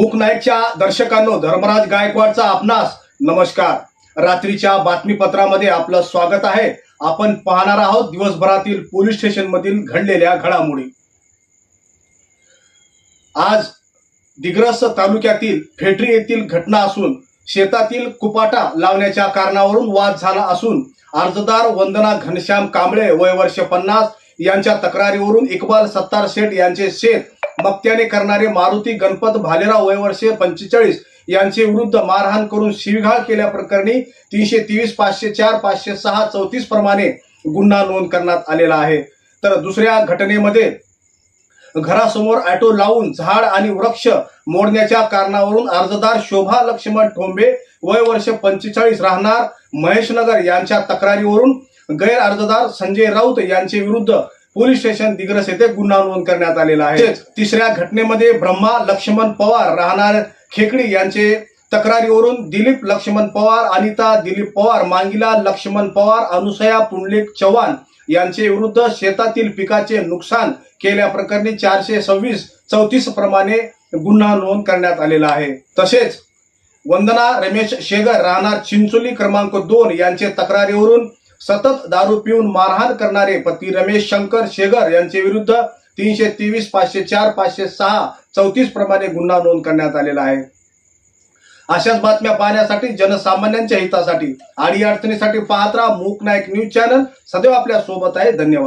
मूक दर्शकांनो धर्मराज गायकवाडचा आपणास नमस्कार. रात्रीच्या बातमीपत्रामध्ये आपलं स्वागत आहे. आपण पाहणार आहोत दिवसभरातील पोलीस स्टेशन मधील घडलेल्या घडामोडी. आज दिग्रस तालुक्यातील फेटरी येथील घटना असून शेतातील कुपाटा लावण्याच्या कारणावरून वाद झाला असून अर्जदार वंदना घनश्याम कांबळे वय वर्ष पन्नास यांच्या तक्रारीवरून इक्बाल सत्तार शेठ यांचे शेत मक्त्याने करणारे मारुती गणपत भालेराव वयवर्षीय पंचेचाळीस यांचे विरुद्ध मारहाण करून शिवीगाळ केल्या प्रकरणी तीनशे तेवीस पाचशे चार पाचशे सहा चौतीस प्रमाणे गुन्हा नोंद करण्यात आलेला आहे. तर दुसऱ्या घटनेमध्ये घरासमोर ऑटो लावून झाड आणि वृक्ष मोडण्याच्या कारणावरून अर्जदार शोभा लक्ष्मण ठोंबे वय वर्ष पंचेचाळीस राहणार महेशनगर यांच्या तक्रारीवरून गैर अर्जदार संजय राऊत यांचे विरुद्ध पोलीस स्टेशन दिग्रस येथे गुन्हा नोंद करण्यात आलेला आहे. तिसऱ्या घटनेमध्ये ब्रह्मा लक्ष्मण पवार राहणार खेकडी यांचे तक्रारीवरून दिलीप लक्ष्मण पवार अनिता दिलीप पवार मांगिला लक्ष्मण पवार अनुसया पुंडलिक चव्हाण यांचे विरुद्ध शेतातील पिकाचे नुकसान केल्याप्रकरणी चारशे सव्वीस चौतीस प्रमाणे गुन्हा नोंद करण्यात आलेला आहे. तसेच वंदना रमेश शेगर राहणार चिंचोली क्रमांक दोन यांचे तक्रारीवरून सतत दारू पिऊन मारहाण करणारे पती रमेश शंकर शेगर यांचे विरुद्ध तीनशे तेवीस पाचशे चार पाचशे सहा चौतीस प्रमाणे गुन्हा नोंद करण्यात आलेला आहे. अशाच बातम्या पाहण्यासाठी जनसामान्यांच्या हितासाठी आणि अडचणीसाठी पाहत राहा मूक नाईक न्यूज चॅनल. सदैव आपल्यासोबत आहे. धन्यवाद.